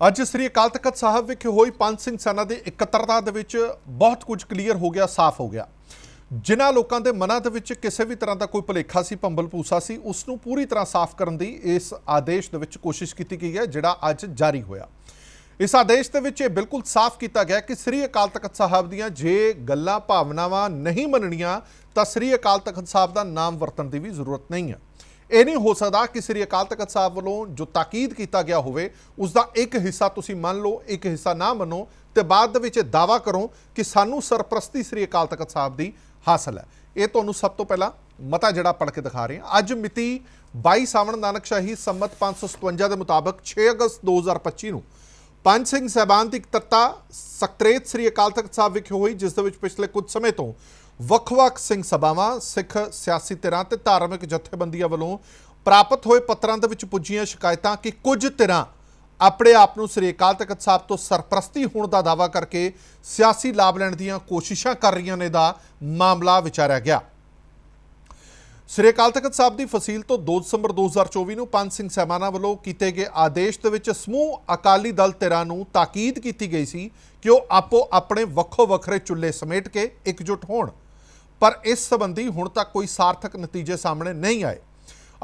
ਅੱਜ ਸ੍ਰੀ ਅਕਾਲ ਤਖਤ ਸਾਹਿਬ ਵਿਖੇ ਹੋਈ ਪੰਜ ਸਿੰਘ ਸੈਨਾ ਦੀ ਇਕੱਤਰਤਾ ਦੇ ਵਿੱਚ ਬਹੁਤ ਕੁਝ ਕਲੀਅਰ ਹੋ ਗਿਆ, ਸਾਫ਼ ਹੋ ਗਿਆ। ਜਿਨ੍ਹਾਂ ਲੋਕਾਂ ਦੇ ਮਨਾਂ ਦੇ ਵਿੱਚ ਕਿਸੇ ਵੀ ਤਰ੍ਹਾਂ ਦਾ ਕੋਈ ਭੁਲੇਖਾ ਸੀ, ਭੰਬਲ ਭੂਸਾ ਸੀ, ਉਸ ਨੂੰ ਪੂਰੀ ਤਰ੍ਹਾਂ ਸਾਫ਼ ਕਰਨ ਦੀ ਇਸ ਆਦੇਸ਼ ਦੇ ਵਿੱਚ ਕੋਸ਼ਿਸ਼ ਕੀਤੀ ਗਈ ਹੈ, ਜਿਹੜਾ ਅੱਜ ਜਾਰੀ ਹੋਇਆ। ਇਸ ਆਦੇਸ਼ ਦੇ ਵਿੱਚ ਇਹ ਬਿਲਕੁਲ ਸਾਫ਼ ਕੀਤਾ ਗਿਆ ਕਿ ਸ੍ਰੀ ਅਕਾਲ ਤਖਤ ਸਾਹਿਬ ਦੀਆਂ ਜੇ ਗੱਲਾਂ, ਭਾਵਨਾਵਾਂ ਨਹੀਂ ਮੰਨਣੀਆਂ, ਤਾਂ ਸ੍ਰੀ ਅਕਾਲ ਤਖਤ ਸਾਹਿਬ ਦਾ ਨਾਮ ਵਰਤਣ ਦੀ ਵੀ ਜ਼ਰੂਰਤ ਨਹੀਂ ਹੈ। ਇਹ ਨਹੀਂ ਹੋ ਸਕਦਾ ਕਿ ਸ੍ਰੀ ਅਕਾਲ ਤਖਤ ਸਾਹਿਬ ਵੱਲੋਂ ਜੋ ਤਾਕੀਦ ਕੀਤਾ ਗਿਆ ਹੋਵੇ ਉਸ ਦਾ ਇੱਕ ਹਿੱਸਾ ਤੁਸੀਂ ਮੰਨ ਲਓ, ਇੱਕ ਹਿੱਸਾ ਨਾ ਮੰਨੋ ਤੇ ਬਾਅਦ ਦੇ ਵਿੱਚ ਇਹ ਦਾਵਾ ਕਰੋ ਕਿ ਸਾਨੂੰ ਸਰਪ੍ਰਸਤੀ ਸ੍ਰੀ ਅਕਾਲ ਤਖਤ ਸਾਹਿਬ ਦੀ ਹਾਸਲ ਹੈ। ਇਹ ਤੁਹਾਨੂੰ ਸਭ ਤੋਂ ਪਹਿਲਾਂ ਮਤਾ ਜਿਹੜਾ ਪੜ੍ਹ ਕੇ ਦਿਖਾ ਰਹੇ ਹਾਂ। ਅੱਜ ਮਿਤੀ 22 ਸਾਵਣ ਨਾਨਕ ਸ਼ਾਹੀ ਸੰਮਤ 557 ਦੇ ਮੁਤਾਬਕ 6 ਅਗਸਤ 2025 ਨੂੰ ਪੰਜ ਸਿੰਘ ਸਹਿਬਾਨ ਦੀ ਤੱਤਾ, ਸਕਤਰੇਤ ਸ੍ਰੀ ਅਕਾਲ ਤਖਤ ਸਾਹਿਬ ਵਿਖੇ ਹੋਈ, ਜਿਸ ਦੇ ਵਿੱਚ ਪਿਛਲੇ ਕੁਝ ਸਮੇਂ ਤੋਂ ਵੱਖ-ਵੱਖ ਸਿੰਘ ਸਭਾਵਾਂ, ਸਿੱਖ, ਸਿਆਸੀ ਧਿਰਾਂ ਤੇ ਧਾਰਮਿਕ ਜਥੇਬੰਦੀਆਂ ਵੱਲੋਂ ਪ੍ਰਾਪਤ ਹੋਏ ਪੱਤਰਾਂ ਦੇ ਵਿੱਚ ਪੁੱਜੀਆਂ ਸ਼ਿਕਾਇਤਾਂ ਕਿ ਕੁਝ ਧਿਰਾਂ ਆਪਣੇ ਆਪ ਨੂੰ ਸ੍ਰੀ ਅਕਾਲ ਤਖਤ ਸਾਹਿਬ ਤੋਂ ਸਰਪ੍ਰਸਤੀ ਹੋਣ ਦਾ ਦਾਅਵਾ ਕਰਕੇ ਸਿਆਸੀ ਲਾਭ ਲੈਣ ਦੀਆਂ ਕੋਸ਼ਿਸ਼ਾਂ ਕਰ ਰਹੀਆਂ ਨੇ ਦਾ ਮਾਮਲਾ ਵਿਚਾਰਿਆ ਗਿਆ। ਸ੍ਰੀ ਅਕਾਲ ਤਖਤ ਸਾਹਿਬ ਦੀ ਫਸੀਲ ਤੋਂ 2 ਦਸੰਬਰ 2024 ਨੂੰ ਪੰਜ ਸਿੰਘ ਸਹਿਬਾਨਾਂ ਵੱਲੋਂ ਕੀਤੇ ਗਏ ਆਦੇਸ਼ ਦੇ ਵਿੱਚ ਸਮੂਹ ਅਕਾਲੀ ਦਲ ਧਿਰਾਂ ਨੂੰ ਤਾਕੀਦ ਕੀਤੀ ਗਈ ਸੀ ਕਿ ਉਹ ਆਪੋ ਆਪਣੇ ਵੱਖੋ ਵੱਖਰੇ ਚੁੱਲ੍ਹੇ ਸਮੇਟ ਕੇ ਇਕਜੁੱਟ ਹੋਣ। ਪਰ ਇਸ ਸੰਬੰਧੀ ਹੁਣ ਤੱਕ ਕੋਈ ਸਾਰਥਕ ਨਤੀਜੇ ਸਾਹਮਣੇ ਨਹੀਂ ਆਏ।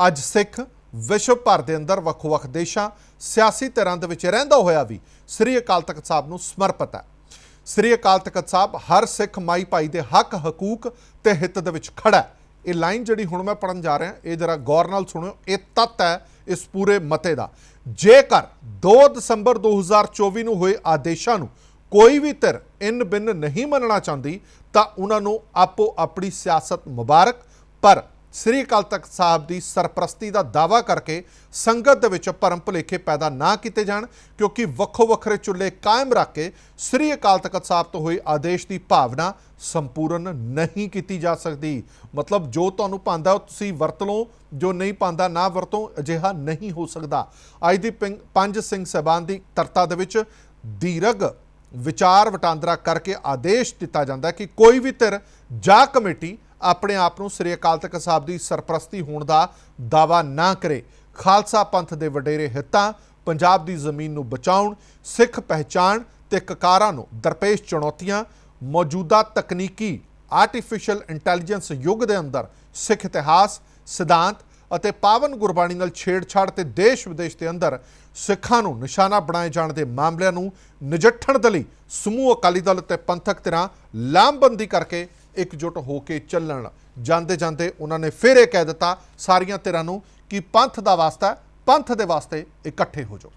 ਅੱਜ ਸਿੱਖ ਵਿਸ਼ਵ ਭਰ ਦੇ ਅੰਦਰ ਵੱਖੋ-ਵੱਖ ਦੇਸ਼ਾਂ, ਸਿਆਸੀ ਧਿਰਾਂ ਦੇ ਵਿੱਚ ਰਹਿੰਦਾ ਹੋਇਆ ਵੀ ਸ੍ਰੀ ਅਕਾਲ ਤਖਤ ਸਾਹਿਬ ਨੂੰ ਸਮਰਪਿਤ ਹੈ। ਸ੍ਰੀ ਅਕਾਲ ਤਖਤ ਸਾਹਿਬ ਹਰ ਸਿੱਖ ਮਾਈ ਭਾਈ ਦੇ ਹੱਕ, ਹਕੂਕ ਤੇ ਹਿੱਤ ਦੇ ਵਿੱਚ ਖੜਾ ਹੈ। ਇਹ ਲਾਈਨ ਜਿਹੜੀ ਹੁਣ ਮੈਂ ਪੜਨ ਜਾ ਰਿਹਾ, ਇਹ ਜਰਾ ਗੌਰ ਨਾਲ ਸੁਣਿਓ, ਇਹ ਤੱਤ ਹੈ ਇਸ ਪੂਰੇ ਮਤੇ ਦਾ। ਜੇਕਰ 2 ਦਸੰਬਰ 2024 ਨੂੰ ਹੋਏ ਆਦੇਸ਼ਾਂ ਨੂੰ ਕੋਈ ਵੀ ਧਿਰ ਇਨ ਬਿਨ ਨਹੀਂ ਮੰਨਣਾ ਚਾਹੁੰਦੀ, ਤਾਂ ਉਹਨਾਂ ਨੂੰ ਆਪੋ ਆਪਣੀ ਸਿਆਸਤ ਮੁਬਾਰਕ, ਪਰ ਸ੍ਰੀ ਅਕਾਲ ਤਖਤ ਸਾਹਿਬ ਦੀ ਸਰਪ੍ਰਸਤੀ ਦਾ ਦਾਵਾ ਕਰਕੇ ਸੰਗਤ ਦੇ ਵਿੱਚ ਭਰਮ ਭੁਲੇਖੇ ਪੈਦਾ ਨਾ ਕੀਤੇ ਜਾਣ, ਕਿਉਂਕਿ ਵੱਖੋ ਵੱਖਰੇ ਚੁੱਲ੍ਹੇ ਕਾਇਮ ਰੱਖ ਕੇ ਸ੍ਰੀ ਅਕਾਲ ਤਖਤ ਸਾਹਿਬ ਤੋਂ ਹੋਏ ਆਦੇਸ਼ ਦੀ ਭਾਵਨਾ ਸੰਪੂਰਨ ਨਹੀਂ ਕੀਤੀ ਜਾ ਸਕਦੀ। ਮਤਲਬ ਜੋ ਤੁਹਾਨੂੰ ਪਾਉਂਦਾ, ਤੁਸੀਂ ਵਰਤ ਲਓ ਜੋ ਨਹੀਂ ਪਾਉਂਦਾ, ਨਾ ਵਰਤੋਂ, ਅਜਿਹਾ ਨਹੀਂ ਹੋ ਸਕਦਾ। ਅੱਜ ਦੀ ਪਿੰ- ਪੰਜ ਸਿੰਘ ਸਹਿਬਾਨ ਦੀ ਤਰਤਾ ਦੇ ਵਿੱਚ ਦੀਰਘ ਵਿਚਾਰ ਵਟਾਂਦਰਾ ਕਰਕੇ ਆਦੇਸ਼ ਦਿੱਤਾ ਜਾਂਦਾ ਕਿ ਕੋਈ ਵੀ ਧਿਰ ਜਾਂ ਕਮੇਟੀ ਆਪਣੇ ਆਪ ਨੂੰ ਸ੍ਰੀ ਅਕਾਲ ਤਖਤ ਸਾਹਿਬ ਦੀ ਸਰਪ੍ਰਸਤੀ ਹੋਣ ਦਾ ਦਾਵਾ ਨਾ ਕਰੇ। ਖਾਲਸਾ ਪੰਥ ਦੇ ਵਡੇਰੇ ਹਿੱਤਾਂ, ਪੰਜਾਬ ਦੀ ਜ਼ਮੀਨ ਨੂੰ ਬਚਾਉਣ, ਸਿੱਖ ਪਹਿਚਾਣ ਤੇ ਕਕਾਰਾਂ ਨੂੰ ਦਰਪੇਸ਼ ਚੁਣੌਤੀਆਂ, ਮੌਜੂਦਾ ਤਕਨੀਕੀ ਆਰਟੀਫੀਸ਼ੀਅਲ ਇੰਟੈਲੀਜੈਂਸ ਯੁੱਗ ਦੇ ਅੰਦਰ ਸਿੱਖ ਇਤਿਹਾਸ, ਸਿਧਾਂਤ ਅਤੇ ਪਾਵਨ ਗੁਰਬਾਣੀ ਨਾਲ ਛੇੜਛਾੜ ਤੇ ਦੇਸ਼ ਵਿਦੇਸ਼ ਦੇ ਅੰਦਰ ਸਿੱਖਾਂ ਨੂੰ ਨਿਸ਼ਾਨਾ ਬਣਾਏ ਜਾਣ ਦੇ ਮਾਮਲਿਆਂ ਨੂੰ ਨਜਿੱਠਣ ਦੇ ਲਈ ਸਮੂਹ ਅਕਾਲੀ ਦਲ ਤੇ ਪੰਥਕ ਧਿਰਾਂ ਲਾਮਬੰਦੀ ਕਰਕੇ ਇਕਜੁੱਟ ਹੋ ਕੇ ਚੱਲਣ। ਜਾਂਦੇ ਜਾਂਦੇ ਉਹਨਾਂ ਨੇ ਫਿਰ ਇਹ ਕਹਿ ਦਿੱਤਾ, ਸਾਰੀਆਂ ਧਿਰਾਂ ਨੂੰ ਕਿ ਪੰਥ ਦਾ ਵਾਸਤਾ ਪੰਥ ਦੇ ਵਾਸਤੇ ਇਕੱਠੇ ਹੋ ਜਾਓ।